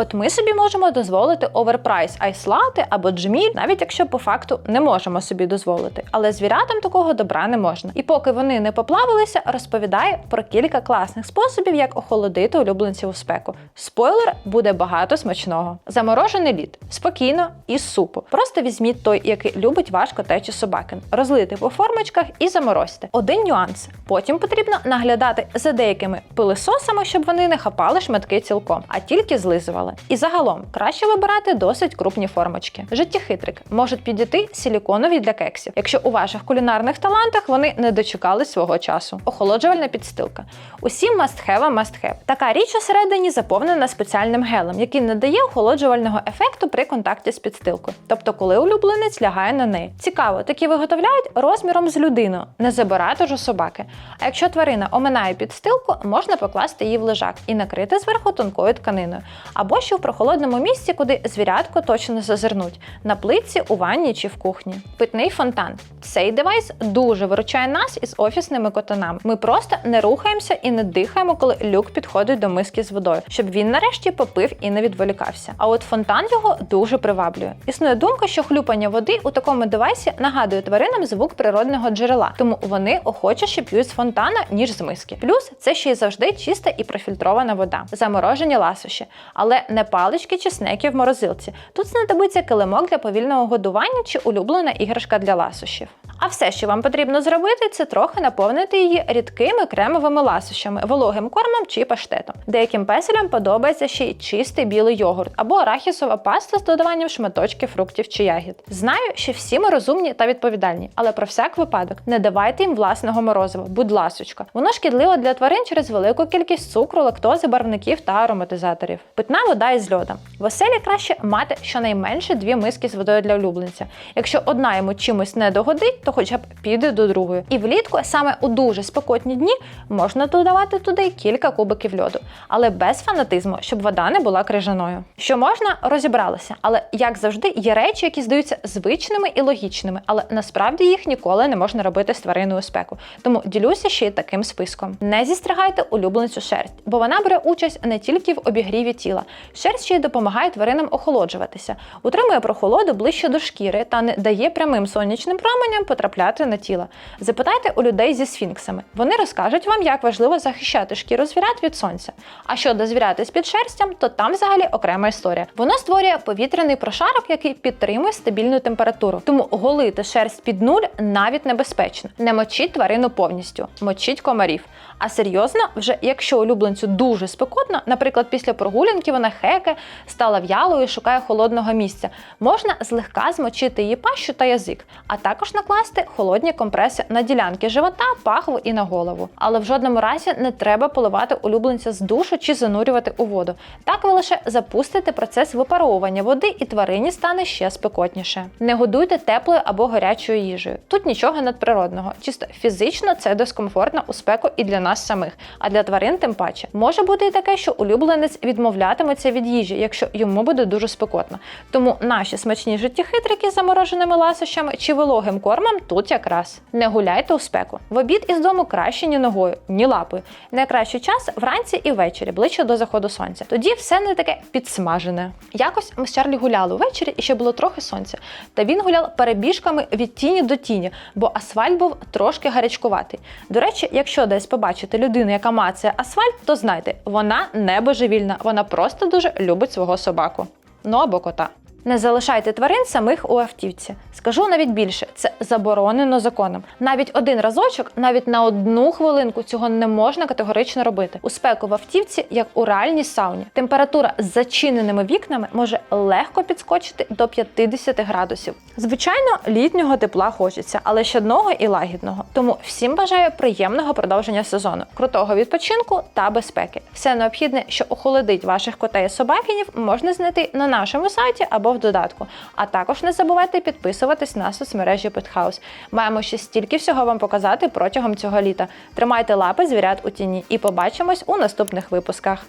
От ми собі можемо дозволити оверпрайс айслати або джміль, навіть якщо по факту не можемо собі дозволити. Але звірятам такого добра не можна. І поки вони не поплавилися, розповідає про кілька класних способів, як охолодити улюбленців у спеку. Спойлер буде багато смачного. Заморожений лід спокійно із супу. Просто візьміть той, який любить ваш котей чи собакин, розлити по формочках і заморозьте. Один нюанс. Потім потрібно наглядати за деякими пилисосами, щоб вони не хапали шматки цілком, а тільки злизували. І загалом краще вибирати досить крупні формочки. Життєхитрик можуть підійти силіконові для кексів, якщо у ваших кулінарних талантах вони не дочекались свого часу. Охолоджувальна підстилка. Усі must-have must-have. Така річ усередині заповнена спеціальним гелем, який не дає охолоджувального ефекту при контакті з підстилкою. Тобто, коли улюбленець лягає на неї. Цікаво, такі виготовляють розміром з людину, не забирати ж у собаки. А якщо тварина оминає підстилку, можна покласти її в лежак і накрити зверху тонкою тканиною, або ще в прохолодному місці, куди звірятко точно не зазирнуть на плитці, у ванні чи в кухні. Питний фонтан. Цей девайс дуже виручає нас із офісними котанами. Ми просто не рухаємося і не дихаємо, коли люк підходить до миски з водою, щоб він нарешті попив і не відволікався. А от фонтан його дуже приваблює. Існує думка, що хлюпання води у такому девайсі нагадує тваринам звук природного джерела, тому вони охочіше п'ють з фонтана, ніж з миски. Плюс це ще й завжди чиста і профільтрована вода, заморожені ласощі, але не палички чи снеки в морозилці. Тут знадобиться килимок для повільного годування чи улюблена іграшка для ласощів. А все, що вам потрібно зробити, це трохи наповнити її рідкими кремовими ласощами, вологим кормом чи паштетом. Деяким песелям подобається ще й чистий білий йогурт або арахісова паста з додаванням шматочків фруктів чи ягід. Знаю, що всі ми розумні та відповідальні, але про всяк випадок не давайте їм власного морозива, будь ласочка. Воно шкідливо для тварин через велику кількість цукру, лактози, барвників та ароматизаторів. Питна вода із льодом. В оселі краще мати щонайменше дві миски з водою для улюбленця. Якщо одна йому чимось не догодить, то хоча б піде до другої. І влітку, саме у дуже спекотні дні, можна додавати туди кілька кубиків льоду, але без фанатизму, щоб вода не була крижаною. Що можна, розібралися, але як завжди, є речі, які здаються звичними і логічними, але насправді їх ніколи не можна робити з твариною спеку. Тому ділюся ще й таким списком. Не зістригайте улюбленцю шерсть, бо вона бере участь не тільки в обігріві тіла. Шерсть ще й допомагає тваринам охолоджуватися, утримує прохолоду ближче до шкіри та не дає прямим сонячним променям потрапляти на тіло. Запитайте у людей зі сфінксами. Вони розкажуть вам, як важливо захищати шкіру звірят від сонця. А щодо звірят із під шерстям, то там взагалі окрема історія. Воно створює повітряний прошарок, який підтримує стабільну температуру. Тому голити шерсть під нуль навіть небезпечно. Не мочіть тварину повністю, мочіть комарів. А серйозно, вже якщо улюбленцю дуже спекотно, наприклад, після прогулянки вона хеке, стала в'ялою, шукає холодного місця, можна злегка змочити її пащу та язик, а також накласти холодні компреси на ділянки живота, пахву і на голову. Але в жодному разі не треба поливати улюбленця з душу чи занурювати у воду. Так ви лише запустите процес випаровування води, і тварині стане ще спекотніше. Не годуйте теплою або гарячою їжею. Тут нічого надприродного, чисто фізично це дискомфортно у спеку і для нас самих, а для тварин тим паче. Може бути і таке, що улюбленець відмовлятиметься від їжі, якщо йому буде дуже спекотно. Тому наші смачні життєхитрики з замороженими ласощами чи вологим кормом тут якраз. Не гуляйте у спеку. В обід із дому краще ні ногою, ні лапою. Найкращий час вранці і ввечері, ближче до заходу сонця. Тоді все не таке підсмажене. Якось ми з Чарлі гуляли ввечері і ще було трохи сонця. Та він гуляв перебіжками від тіні до тіні, бо асфальт був трошки гарячкуватий. До речі, якщо десь побачите людину, яка мацає асфальт, то знайте, вона не божевільна, вона просто дуже любить свого собаку. Ну або кота. Не залишайте тварин самих у автівці. Скажу навіть більше, це заборонено законом. Навіть один разочок, навіть на одну хвилинку цього не можна категорично робити. У спеку в автівці, як у реальній сауні, температура з зачиненими вікнами може легко підскочити до 50 градусів. Звичайно, літнього тепла хочеться, але ще одного і лагідного. Тому всім бажаю приємного продовження сезону, крутого відпочинку та безпеки. Все необхідне, що охолодить ваших котей і собакінів, можна знайти на нашому сайті або в додатку. А також не забувайте підписуватись на соцмережі Петхаус. Маємо ще стільки всього вам показати протягом цього літа. Тримайте лапи звірят у тіні і побачимось у наступних випусках.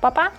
Па-па!